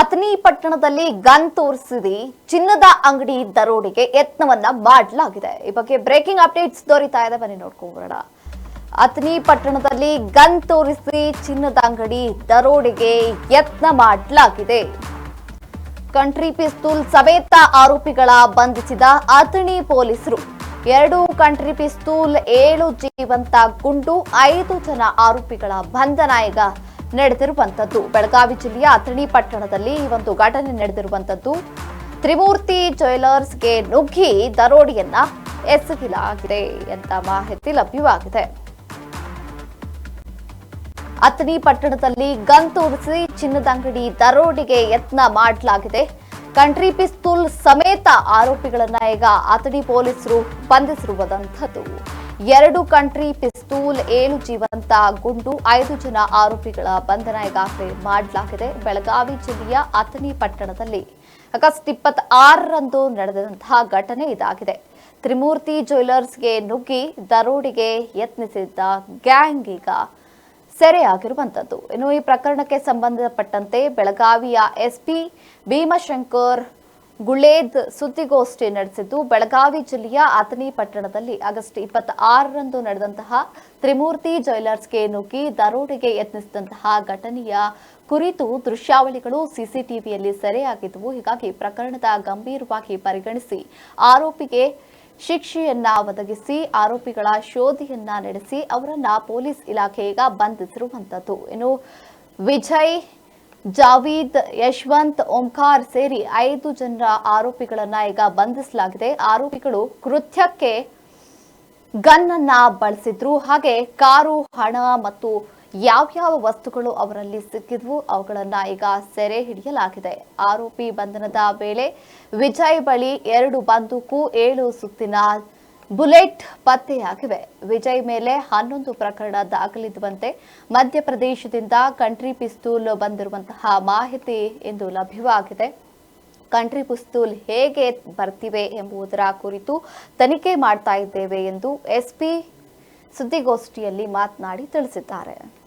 ಅಥಣಿ ಪಟ್ಟಣದಲ್ಲಿ ಗನ್ ತೋರಿಸಿದಿ. ಚಿನ್ನದ ಅಂಗಡಿ ದರೋಡೆಗೆ ಯತ್ನವನ್ನ ಮಾಡಲಾಗಿದೆ. ಈ ಬಗ್ಗೆ ಬ್ರೇಕಿಂಗ್ ಅಪ್ಡೇಟ್ಸ್ ದೊರೀತಾ ಇದೆ. ಬನ್ನಿ ನೋಡ್ಕೊಂಡ್ಬರೋಣ ಅಥನಿ ಪಟ್ಟಣದಲ್ಲಿ ಗನ್ ತೋರಿಸಿ ಚಿನ್ನದ ಅಂಗಡಿ ದರೋಡೆಗೆ ಯತ್ನ ಮಾಡಲಾಗಿದೆ. ಕಂಟ್ರಿ ಪಿಸ್ತೂಲ್ ಸಮೇತ ಆರೋಪಿಗಳ ಬಂಧಿಸಿದ ಅಥಣಿ ಪೊಲೀಸರು. ಎರಡು ಕಂಟ್ರಿ ಪಿಸ್ತೂಲ್, ಏಳು ಜೀವಂತ ಗುಂಡು, ಐದು ಜನ ಆರೋಪಿಗಳ ಬಂಧನ ಈಗ ನಡೆದಿರುವಂತದ್ದು. ಬೆಳಗಾವಿ ಜಿಲ್ಲೆಯ ಅಥಣಿ ಪಟ್ಟಣದಲ್ಲಿ ಈ ಒಂದು ಘಟನೆ ನಡೆದಿರುವಂತದ್ದು. ತ್ರಿಮೂರ್ತಿ ಜ್ಯುವೆಲರ್ಸ್ಗೆ ನುಗ್ಗಿ ದರೋಡಿಯನ್ನ ಎಸಗಿಲಾಗಿದೆ ಅಂತ ಮಾಹಿತಿ ಲಭ್ಯವಾಗಿದೆ. ಅಥಣಿ ಪಟ್ಟಣದಲ್ಲಿ ಗನ್ ತೋರಿಸಿ ಚಿನ್ನದ ಅಂಗಡಿ ದರೋಡಿಗೆ ಯತ್ನ ಮಾಡಲಾಗಿದೆ. ಕಂಟ್ರಿ ಪಿಸ್ತೂಲ್ ಸಮೇತ ಆರೋಪಿಗಳನ್ನ ಈಗ ಅಥಣಿ ಪೊಲೀಸರು ಬಂಧಿಸಿರುವುದಂಥದ್ದು ಎರಡು ಕಂಟ್ರಿ ಪಿಸ್ತೂಲ್ ಏಳು ಜೀವಂತ ಗುಂಡು, ಐದು ಜನ ಆರೋಪಿಗಳ ಬಂಧನ ಈಗಾಗಲೇ ಮಾಡಲಾಗಿದೆ. ಬೆಳಗಾವಿ ಜಿಲ್ಲೆಯ ಅಥಣಿ ಪಟ್ಟಣದಲ್ಲಿ ಆಗಸ್ಟ್ ಇಪ್ಪತ್ತ್ ಆರರಂದು ನಡೆದಂತಹ ಘಟನೆ ಇದಾಗಿದೆ. ತ್ರಿಮೂರ್ತಿ ಜ್ಯುವೆಲರ್ಸ್ಗೆ ನುಗ್ಗಿ ದರೋಡಿಗೆ ಯತ್ನಿಸಿದ್ದ ಗ್ಯಾಂಗ್ ಈಗ ಸೆರೆಯಾಗಿರುವಂತದ್ದು. ಇನ್ನು ಈ ಪ್ರಕರಣಕ್ಕೆ ಸಂಬಂಧಪಟ್ಟಂತೆ ಬೆಳಗಾವಿಯ ಎಸ್ಪಿ ಭೀಮಶಂಕರ್ ಗುಳೇದ್ ಸುದ್ದಿಗೋಷ್ಠಿ ನಡೆಸಿದ್ದು. ಬೆಳಗಾವಿ ಜಿಲ್ಲೆಯ ಅಥಣಿ ಪಟ್ಟಣದಲ್ಲಿ ಆಗಸ್ಟ್ ಇಪ್ಪತ್ತ ಆರರಂದು ನಡೆದಂತಹ ತ್ರಿಮೂರ್ತಿ ಜ್ಯುವೆಲರ್ಸ್ಗೆ ನುಗ್ಗಿ ದರೋಡೆಗೆ ಯತ್ನಿಸಿದಂತಹ ಘಟನೆಯ ಕುರಿತು ದೃಶ್ಯಾವಳಿಗಳು ಸಿಸಿಟಿವಿಯಲ್ಲಿ ಸೆರೆಯಾಗಿದ್ದವು ಹೀಗಾಗಿ ಪ್ರಕರಣದ ಗಂಭೀರವಾಗಿ ಪರಿಗಣಿಸಿ ಆರೋಪಿಗೆ ಶಿಕ್ಷೆಯನ್ನ ಒದಗಿಸಿ, ಆರೋಪಿಗಳ ಶೋಧಿಯನ್ನ ನಡೆಸಿ, ಅವರನ್ನ ಪೊಲೀಸ್ ಇಲಾಖೆ ಈಗ ಬಂಧಿಸಿರುವಂತದ್ದು. ಇನ್ನು ವಿಜಯ್ ಜಾವೀದ್, ಯಶವಂತ್, ಓಂಕಾರ್ ಸೇರಿ ಐದು ಜನರ ಆರೋಪಿಗಳನ್ನ ಈಗ ಬಂಧಿಸಲಾಗಿದೆ. ಆರೋಪಿಗಳು ಕೃತ್ಯಕ್ಕೆ ಗನ್ ಅನ್ನ ಬಳಸಿದ್ರು. ಹಾಗೆ ಕಾರು, ಹಣ ಮತ್ತು ಯಾವ್ಯಾವ ವಸ್ತುಗಳು ಅವರಲ್ಲಿ ಸಿಕ್ಕಿದ್ವು ಅವುಗಳನ್ನ ಈಗ ಸೆರೆ ಹಿಡಿಯಲಾಗಿದೆ. ಆರೋಪಿ ಬಂಧನದ ವೇಳೆ ವಿಜಯ್ ಬಳಿ ಎರಡು ಬಂದೂಕು, ಏಳು ಸುತ್ತಿನ ಬುಲೆಟ್ ಪತ್ತೆಯಾಗಿವೆ. ವಿಜಯ್ ಮೇಲೆ ಹನ್ನೊಂದು ಪ್ರಕರಣ ದಾಖಲಿದ್ದಂತೆ ಮಧ್ಯಪ್ರದೇಶದಿಂದ ಕಂಟ್ರಿ ಪಿಸ್ತೂಲ್ ಬಂದಿರುವಂತಹ ಮಾಹಿತಿ ಇಂದು ಲಭ್ಯವಾಗಿದೆ. ಕಂಟ್ರಿ ಪಿಸ್ತೂಲ್ ಹೇಗೆ ಬರ್ತಿವೆ ಎಂಬುದರ ಕುರಿತು ತನಿಖೆ ಮಾಡ್ತಾ ಇದ್ದೇವೆ ಎಂದು ಎಸ್ಪಿ ಸುದ್ದಿಗೋಷ್ಠಿಯಲ್ಲಿ ಮಾತನಾಡಿ ತಿಳಿಸಿದ್ದಾರೆ.